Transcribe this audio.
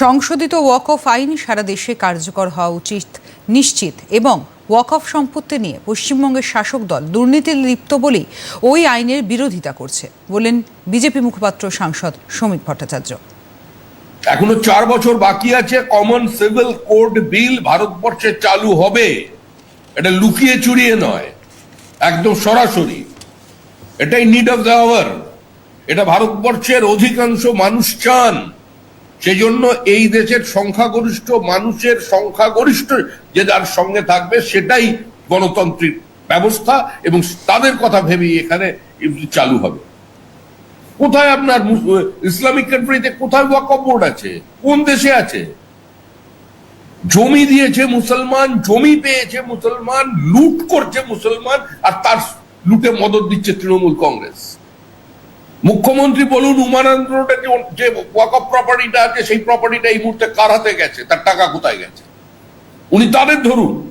সংশোধিত walk of আইন সারা দেশে কার্যকর হওয়া উচিত, নিশ্চিত এবং ওয়াক অফ সম্পত্তি নিয়ে পশ্চিমবঙ্গের শাসক দল দুর্নীতি লিপ্ত বলেই ওই আইনের বিরোধিতা করছে, বলেন বিজেপি মুখপাত্র সাংসদ সমীপ ভট্টাচার্য। এখনও চার বছর বাকি আছে কমন সিভিল কোড বিল ভারতবর্ষে চালু হবে। এটা লুকিয়ে চুরিয়ে নয়, একদম সরাসরি। এটাই নিড অফ দ্য আওয়ার এটা ভারতবর্ষের অধিকাংশ মানুষ চান। সেজন্য এই দেশের সংখ্যাগরিষ্ঠ মানুষের সংখ্যাগরিষ্ঠ যে যার সঙ্গে থাকবে সেটাই গণতান্ত্রিক ব্যবস্থা এবং তাদের কথা ভেবেই এখানে চালু হবে। কোথায় আপনার ইসলামিক কান্ট্রিতে কোথায় ওয়াকফ বোর্ড আছে? কোন দেশে আছে? জমি দিয়েছে মুসলমান, জমি পেয়েছে মুসলমান, লুট করছে মুসলমান, আর তার লুটে মদত দিচ্ছে তৃণমূল কংগ্রেস। মুখ্যমন্ত্রী বলুন উমানন্দ যে ওয়াকফ প্রপার্টিটা আছে, সেই প্রপার্টিটা এই মুহূর্তে কার হাতে গেছে? তার টাকা কোথায় গেছে? উনি তাদের ধরুন।